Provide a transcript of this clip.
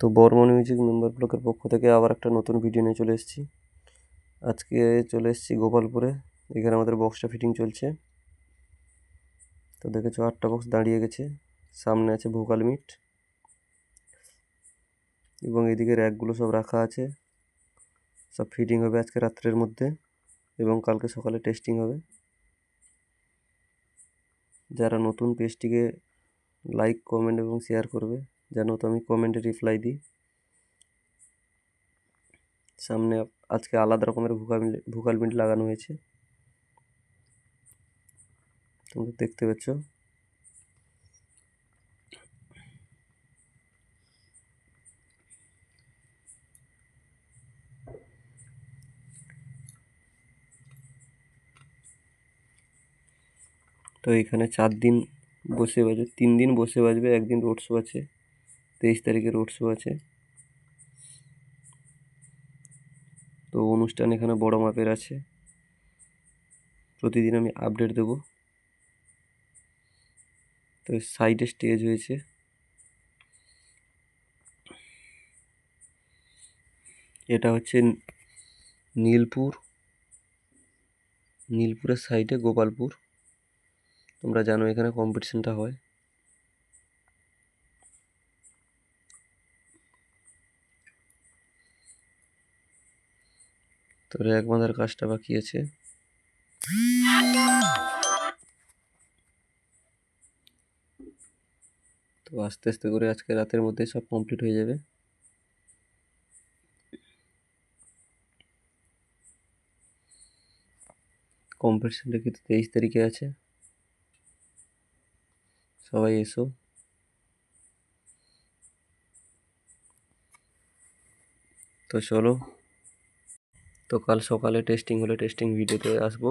তো Barman music member ব্লকের পক্ষ থেকে আবার একটা নতুন ভিডিও নিয়ে চলে এসেছি। আজকে চলে এসেছি গোপালপুরে, এখানে আমাদের বক্সটা ফিটিং চলছে। তো দেখেছ আটটা বক্স দাঁড়িয়ে গেছে, সামনে আছে ভোকাল মিট এবং এদিকে র্যাকগুলো সব রাখা আছে। সব ফিটিং হবে আজকে রাত্রের মধ্যে এবং কালকে সকালে টেস্টিং হবে। যারা নতুন পেজটিকে লাইক কমেন্ট এবং শেয়ার করবে যেন তো আমি কমেন্টে রিপ্লাই দিই। সামনে আজকে আলাদা রকমের ভোকাল ভোকাল মিট লাগানো হয়েছে। তোমরা দেখতে পাচ্ছ। তো এখানে চার দিন বসে বাজবে তিন দিন বসে বাজবে, একদিন রোড শো আছে। তেইশ তারিখে রোড শো আছে। তো অনুষ্ঠান এখানে বড় মাপের আছে। প্রতিদিন আমি আপডেট দেবো। তো সাইডে স্টেজ হয়েছে। এটা হচ্ছে নীলপুর। নীলপুরের সাইডে গোপালপুর। তোমরা জানো এখানে কম্পিটিশনটা হয়। তো র্যাক বাঁধার কাজটা বাকি আছে। তো আস্তে আস্তে করে আজকে রাতের মধ্যে সব কমপ্লিট হয়ে যাবে। কম্পিটিশনটা কিন্তু তেইশ তারিখে আছে। সবাই এসো। তো চলো। তো কাল সকালে টেস্টিং হলে টেস্টিং ভিডিওতে আসব।